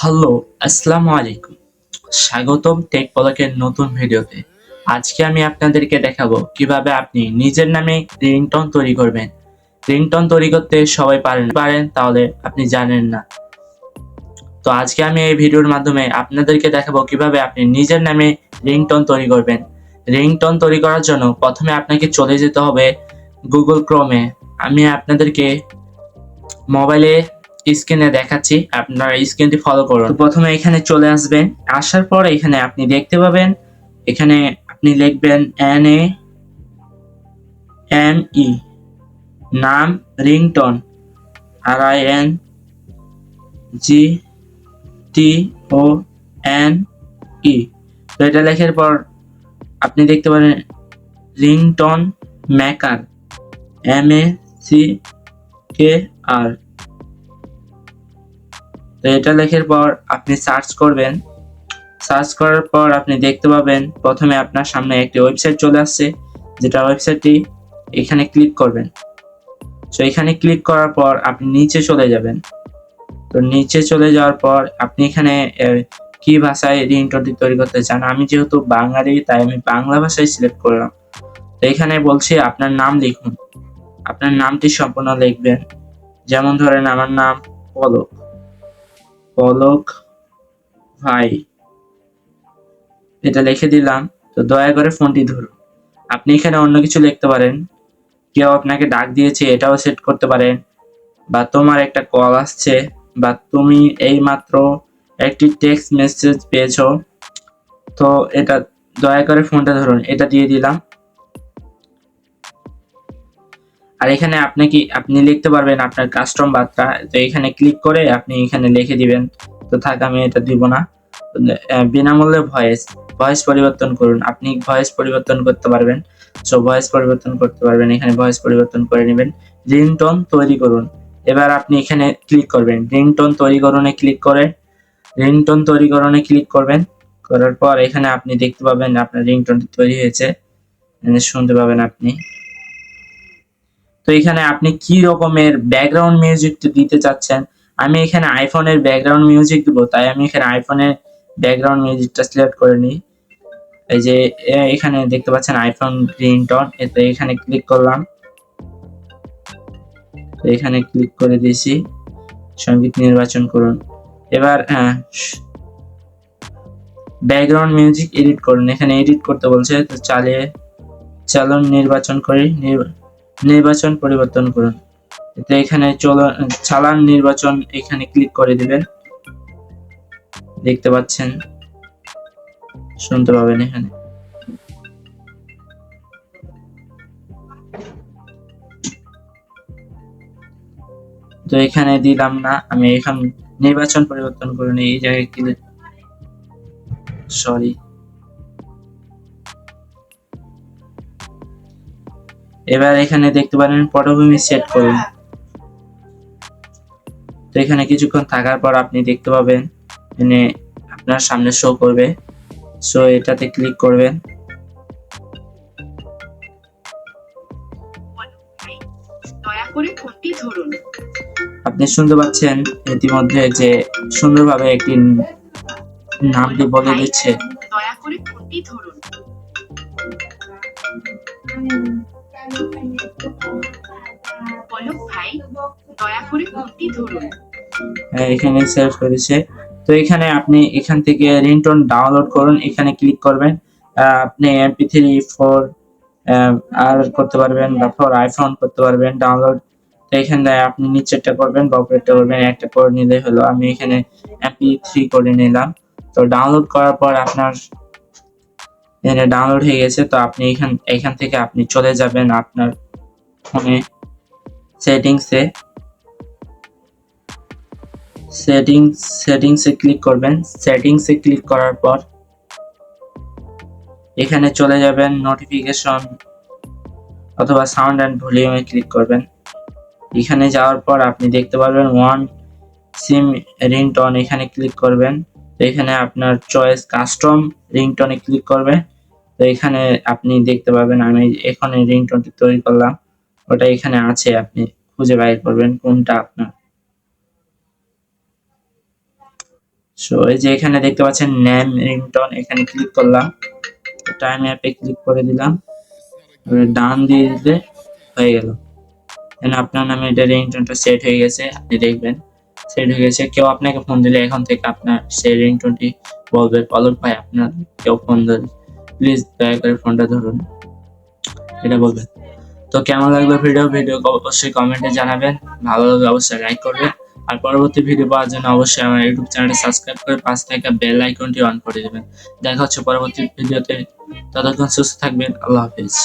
Hello, আসসালামু আলাইকুম। স্বাগতম টেক পলকের নতুন ভিডিওতে। আজকে আমি আপনাদেরকে দেখাবো কীভাবে আপনি নিজের নামে রিংটন তৈরি করবেন। রিংটন তৈরি করতে সবাই পারেন পারেন, তাহলে আপনি জানেন না। তো আজকে আমি এই ভিডিওর মাধ্যমে আপনাদেরকে দেখাবো কীভাবে আপনি নিজের নামে রিংটন তৈরি করবেন। রিংটন তৈরি করার জন্য প্রথমে আপনাকে চলে যেতে হবে গুগল ক্রোমে। আমি আপনাদেরকে মোবাইলে স্ক্রিনে দেখাচ্ছি, আপনারা স্ক্রিনটি ফলো করুন। প্রথমে এখানে চলে আসবেন। আসার পর এখানে আপনি দেখতে পাবেন, এখানে আপনি লিখবেন এন এ এম ই নাম ringtone R I N G T O N E তো এটা লেখার পর আপনি দেখতে পারেন, ringtone maker M A C K E R এটা লেখার পর আপনি সার্চ করবেন। সার্চ করার পর আপনি দেখতে পাবেন প্রথমে আপনার সামনে একটি ওয়েবসাইট চলে আসছে, যেটা ওয়েবসাইটটি এখানে ক্লিক করবেন। তো এখানে ক্লিক করার পর আপনি নিচে চলে যাবেন। তো নিচে চলে যাওয়ার পর আপনি এখানে কি ভাষায় রিংটোনটি তৈরি করতে চান? আমি যেহেতু বাঙালি, তাই আমি বাংলা ভাষায় সিলেক্ট করলাম। তো এখানে বলছি আপনার নাম লিখুন। আপনার নামটি সম্পূর্ণ লিখবেন। যেমন ধরেন আমার নাম পলক। পলক ভাই। এটা লিখে দিলাম, তো দয়া করে ফোনটি ধরুন আপনি এখানে অন্য কিছু লিখতে পারেন। কেউ আপনাকে ডাক দিয়েছে, এটাও সেট করতে পারেন। বা তোমার একটা কল আসছে, বা তুমি এই মাত্র একটি টেক্সট মেসেজ পেয়েছ। তো এটা দয়া করে ফোনটা ধরুন, এটা দিয়ে দিলাম। আর এখানে আপনি কি, আপনি লিখতে পারবেন আপনার কাস্টম বার্তা। তো এখানে ক্লিক করে আপনি এখানে লিখে দিবেন। তো থাক, আমি এটা দিব না। বিনামূল্যে ভয়েস ভয়েস পরিবর্তন করুন। আপনি ভয়েস পরিবর্তন করতে পারবেন। সো ভয়েস পরিবর্তন করতে পারবেন। এখানে ভয়েস পরিবর্তন করে নেবেন। রিংটোন তৈরি করুন। এবার আপনি এখানে ক্লিক করবেন। রিংটোন তৈরি করুনে ক্লিক করে রিংটোন তৈরি করুনে ক্লিক করবেন। করার পর এখানে আপনি দেখতে পাবেন আপনার রিংটোনটি তৈরি হয়েছে। শুনতে পাবেন আপনি। তো এখানে আপনি কি রকমের ব্যাকগ্রাউন্ড মিউজিক দিতে চাচ্ছেন? আমি এখানে আইফোনের ব্যাকগ্রাউন্ড মিউজিক দিব, তাই আমি এখানে আইফোনের ব্যাকগ্রাউন্ড মিউজিকটা সিলেক্ট করে নিই। এই যে এখানে দেখতে পাচ্ছেন আইফোন রিংটন এতে এখানে ক্লিক করলাম। এখানে ক্লিক করে দিয়েছি। সংগীত নির্বাচন করুন। এবার ব্যাকগ্রাউন্ড মিউজিক এডিট করুন। এখানে এডিট করতে বলছে, তো চালিয়ে, চালন নির্বাচন করে। নির্বাচন পরিবর্তন করুন। এতে এখানে চলো, চালান নির্বাচন এখানে ক্লিক করে দিবেন। দেখতে পাচ্ছেন? শুনতে পাবেন এখানে। তো এখানে দিলাম না, আমি এখন নির্বাচন পরিবর্তন করে এই জায়গায় ক্লিক সরি এবার এখানে দেখতে পারেন পটভূমি সেট করুন। তো এখানে কিছুক্ষণ থাকার পর আপনি দেখতে পাবেন এখানে আপনার সামনে শো করবে। সো এটাতে ক্লিক করবেন। আপনি শুনতে পাচ্ছেন ইতিমধ্যে যে সুন্দরভাবে একটি নামটি বলে দিচ্ছে। দয়া করে ফোনটি ধরুন। পলক হ্যাঁ, এখানে সেভ করেছে। তো এখানে আপনি এখান থেকে রিংটোন ডাউনলোড করুন এখানে ক্লিক করবেন। আপনি এমপি থ্রি ফোর আর করতে পারবেন বা ফোর আইফোন করতে পারবেন ডাউনলোড তো এখানে আপনি নিচেরটা করবেন বা উপরেরটা করবেন একটা করে নিলে হলো। আমি এখানে এমপি থ্রি করে নিলাম। তো ডাউনলোড করার পর আপনার এখানে ডাউনলোড হয়ে গেছে, তো আপনি এখান এখান থেকে আপনি চলে যাবেন আপনার ফোনে সেটিংসে সেটিংস সেটিংসে ক্লিক করবেন। সেটিংসে ক্লিক করার পর এখানে চলে যাবেন নোটিফিকেশন অথবা সাউন্ড অ্যান্ড ভলিউমে ক্লিক করবেন। এখানে যাওয়ার পর আপনি দেখতে পারবেন ওয়ান সিম রিংটন এখানে ক্লিক করবেন। এখানে আপনার চয়েস কাস্টম রিংটনে ক্লিক করবে। তো এখানে আপনি দেখতে পাবেন, আমি এখানে রিংটনটি তৈরি করলাম। ওটা এখানে আছে, আপনি খুঁজে বাইর করবেন কোনটা আপনার। সো এই যে এখানে দেখতে পাচ্ছেন নেম রিংটন এখানে ক্লিক করলাম। টাইম অ্যাপে ক্লিক করে দিলাম। ডান দিয়ে দিতে হয়ে গেল। এখানে আপনার নামে এটা রিংটনটা সেট হয়ে গেছে, আপনি দেখবেন। সেট হয়ে গেছে। কেউ আপনাকে ফোন দিলে এখন থেকে আপনার সেই রিংটনটি বলবে, পলক ভাই, আপনার কেউ ফোন ধরে প্লিজ দয়া করে ফোনটা ধরুন। এটা বলবেন তো কেমন লাগল ভিডিও ভিডিও অবশ্যই কমেন্টে জানাবেন। ভালো লাগলে অবশ্যই লাইক করবেন আর পরবর্তী ভিডিও পাওয়ার জন্য অবশ্যই আমার ইউটিউব চ্যানেলটি সাবস্ক্রাইব করে পাশ থেকে বেল আইকনটি অন করে দেবেন। দেখা হচ্ছে পরবর্তী ভিডিওতে ততক্ষণ সুস্থ থাকবেন। আল্লাহ হাফিজ।